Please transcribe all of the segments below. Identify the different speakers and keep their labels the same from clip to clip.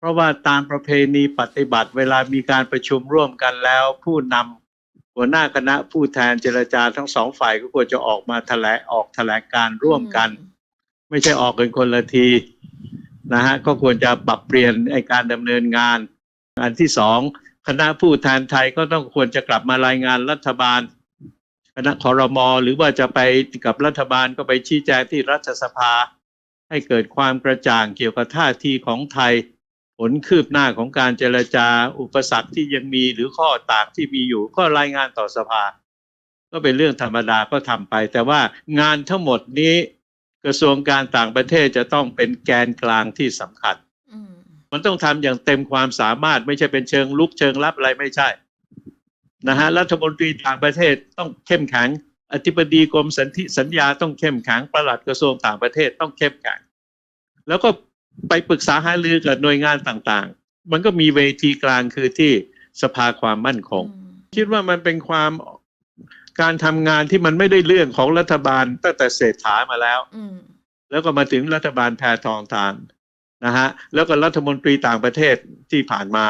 Speaker 1: เพราะว่าตามประเพณีปฏิบัติเวลามีการประชุมร่วมกันแล้ว ผู้นำหัวหน้าคณะผู้แทนเจรจาทั้งสองฝ่ายก็ควรจะออกมาแถลงออกแถลงการร่วมกัน ไม่ใช่ออกกันคนละทีนะฮะก็ควรจะปรับเปลี่ยนไอการดำเนินงาน อันที่สองคณะผู้แทนไทยก็ต้องควรจะกลับมารายงานรัฐบาล คณะคอรมอหรือว่าจะไปกับรัฐบาลก็ไปชี้แจงที่รัฐสภา ให้เกิดความกระจ่างเกี่ยวกับท่าทีของไทย ผลคืบหน้าของการเจรจาอุปสรรคที่ยังมีหรือข้อต่างที่มีอยู่ก็รายงานต่อสภา ก็เป็นเรื่องธรรมดาก็ทำไป แต่ว่างานทั้งหมดนี้กระทรวงการต่างประเทศจะต้องเป็นแกนกลางที่สำคัญ
Speaker 2: อืม
Speaker 1: มันต้องทำอย่างเต็มความสามารถไม่ใช่เป็นเชิงลุกเชิงรับอะไรไม่ใช่นะฮะรัฐมนตรีต่างประเทศต้องเข้มแข็ง อธิบดีกรมสันธิสัญญาต้องเข้มแข็งปลัดกระทรวงต่างประเทศต้องเข้มแข็ง แล้วก็ ไปปรึกษาหารือกับหน่วยงานต่างๆ มันก็มีเวทีกลางคือที่สภาความมั่นคง คิดว่ามันเป็นความการทำงานที่มันไม่ได้เรื่องของรัฐบาลตั้งแต่เศรษฐามาแล้ว
Speaker 2: อืม
Speaker 1: แล้วก็มาถึงรัฐบาลแพทองทานนะฮะแล้วก็รัฐมนตรีต่างประเทศที่ผ่านมา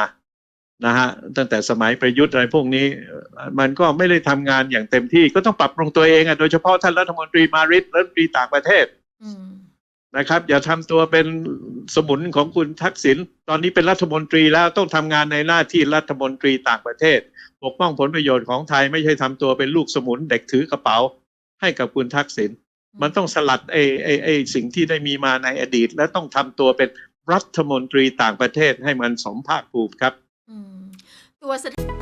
Speaker 1: นะฮะตั้งแต่สมัยประยุทธ์อะไรพวกนี้เอ่อมันก็ไม่ได้ทำงานอย่างเต็มที่ก็ต้องปรับปรุงตัวเองอะโดยเฉพาะท่านรัฐมนตรีมาริสรัฐมนตรีต่างประเทศ
Speaker 2: อืม
Speaker 1: นะครับ อย่าทำตัวเป็นสมุนของคุณทักษิณตอนนี้เป็นรัฐมนตรีแล้วต้องทำงานในหน้าที่รัฐมนตรีต่างประเทศ ปกป้องผลประโยชน์ของไทยไม่ใช่ทำตัวเป็นลูกสมุนเด็กถือกระเป๋า ให้กับคุณทักษิณมันต้องสลัดไอ้ไอ้ไอ้สิ่งที่ได้มีมาในอดีต และต้องทำตัวเป็นรัฐมนตรีต่างประเทศให้มันสมภาคภูมิครับ
Speaker 2: ตัวสถ